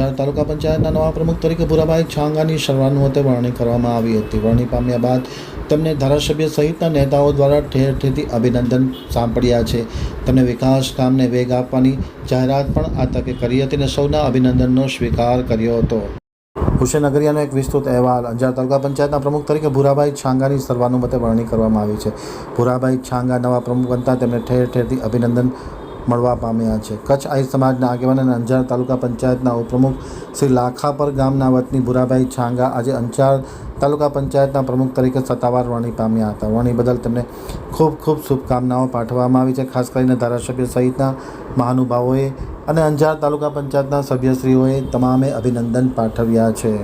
અંજાર તાલુકા પંચાયતના નવા પ્રમુખ તરીકે ભૂરાભાઈ છાંગાની સર્વાનુમતે વરણી કરવામાં આવી હતી. વરણી પામ્યા બાદ તેમને ધારાસભ્ય સહિતના નેતાઓ દ્વારા ઠેર ઠેરથી અભિનંદન સાંપડ્યા છે. તેમને વિકાસ કામને વેગ આપવાની જાહેરાત પણ આ તકે કરી હતી અને સૌના અભિનંદનનો સ્વીકાર કર્યો હતો. હુસેન અગરિયાનો એક વિસ્તૃત અહેવાલ. અંજાર તાલુકા પંચાયતના પ્રમુખ તરીકે ભૂરાભાઈ છાંગાની સર્વાનુમતે વરણી કરવામાં આવી છે. ભૂરાભાઈ છાંગા નવા પ્રમુખ બનતા તેમને ઠેર ઠેરથી અભિનંદન મળવા પામ્યા છે. કચ્છ આહિર સમાજના આગેવાન અને અંજાર તાલુકા પંચાયતના ઉપપ્રમુખ શ્રી લાખાપર ગામના વતની ભૂરાભાઈ છાંગા આજે અંજાર તાલુકા પંચાયતના પ્રમુખ તરીકે સત્તાવાર વરણી પામ્યા હતા. વરણી બદલ તેમને ખૂબ ખૂબ શુભકામનાઓ પાઠવવામાં આવી છે. ખાસ કરીને ધારાસભ્ય સહિતના મહાનુભાવોએ અને અંજાર તાલુકા પંચાયતના સભ્યશ્રીઓએ તમામે અભિનંદન પાઠવ્યા છે.